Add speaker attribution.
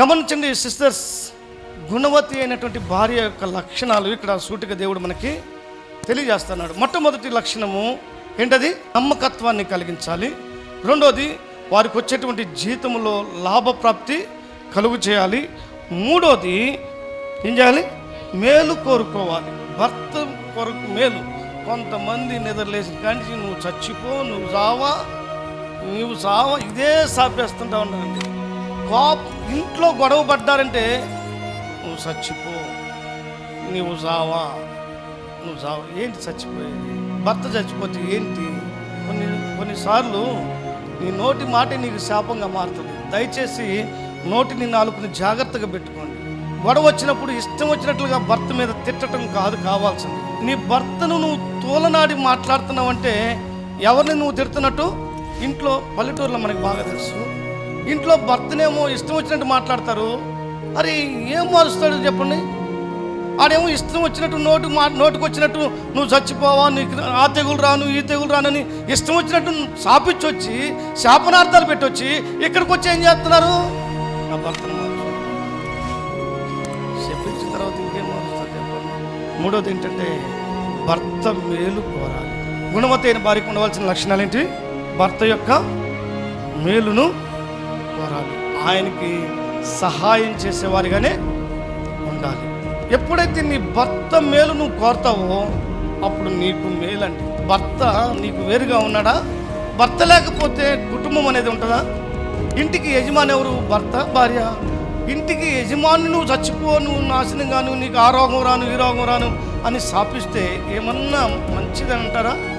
Speaker 1: గమనించండి సిస్టర్స్ గుణవతి అయినటువంటి భార్య యొక్క లక్షణాలు ఇక్కడ సూటిగా దేవుడు మనకి తెలియజేస్తున్నాడు. మొట్టమొదటి లక్షణము ఏంటది? నమ్మకత్వాన్ని కలిగించాలి. రెండోది వారికి వచ్చేటువంటి జీతంలో లాభప్రాప్తి కలుగు చేయాలి. మూడోది ఏం చేయాలి? మేలు కోరుకోవాలి. భర్త కొరకు మేలు. కొంతమంది నిద్రలేసిన కానీ నువ్వు చచ్చిపో నువ్వు సావా నువ్వు సావా ఇదే సాపేస్తుంటా ఉన్నారండి కోపం ఇంట్లో గొడవ పడ్డారంటే నువ్వు చచ్చిపో నువ్వు చావా నువ్వు చావా ఏంటి చచ్చిపోయేది? భర్త చచ్చిపోతే ఏంటి? కొన్ని కొన్నిసార్లు నీ నోటి మాట నీకు శాపంగా మారుతుంది. దయచేసి నోటిని నాలుగుని జాగ్రత్తగా పెట్టుకోండి. గొడవ వచ్చినప్పుడు ఇష్టం వచ్చినట్లుగా భర్త మీద తిట్టడం కాదు కావాల్సింది. నీ భర్తను నువ్వు తోలనాడి మాట్లాడుతున్నావంటే ఎవరిని నువ్వు తిడుతున్నట్టు? ఇంట్లో పల్లెటూరులో మనకి బాగా తెలుసు. ఇంట్లో భర్తనేమో ఇష్టం వచ్చినట్టు మాట్లాడతారు. అరే ఏం మారుస్తాడు చెప్పండి? ఆడేమో ఇష్టం వచ్చినట్టు నోటు మా నోటుకు వచ్చినట్టు నువ్వు చచ్చిపోవా నీకు ఆ తెగులు రాను ఈ తెగులు రానని ఇష్టం వచ్చినట్టు శాపించి వచ్చి శాపనార్థాలు పెట్టొచ్చి ఇక్కడికి వచ్చి ఏం చేస్తున్నారు? నా భర్తను మార్చు శపించిన తర్వాత ఇంకేం మారుస్తారు చెప్పండి? మూడోది ఏంటంటే భర్త మేలు కోరాలి. గుణవతైన భార్యకు ఉండవలసిన లక్షణాలు ఏంటి భర్త యొక్క మేలును కోరాలి ఆయనకి సహాయం చేసేవారిగానే ఉండాలి. ఎప్పుడైతే నీ భర్త మేలు నువ్వు కోరుతావో అప్పుడు నీకు మేలండి. భర్త నీకు వేరుగా ఉన్నాడా? భర్త లేకపోతే కుటుంబం అనేది ఉంటుందా? ఇంటికి యజమాని ఎవరు? భర్త భార్య? ఇంటికి యజమాని నువ్వు చచ్చిపో నువ్వు నాశనం కాను నీకు ఆ రోగం రాను ఈ రోగం రాను అని శాపిస్తే ఏమన్నా మంచిదని అంటారా?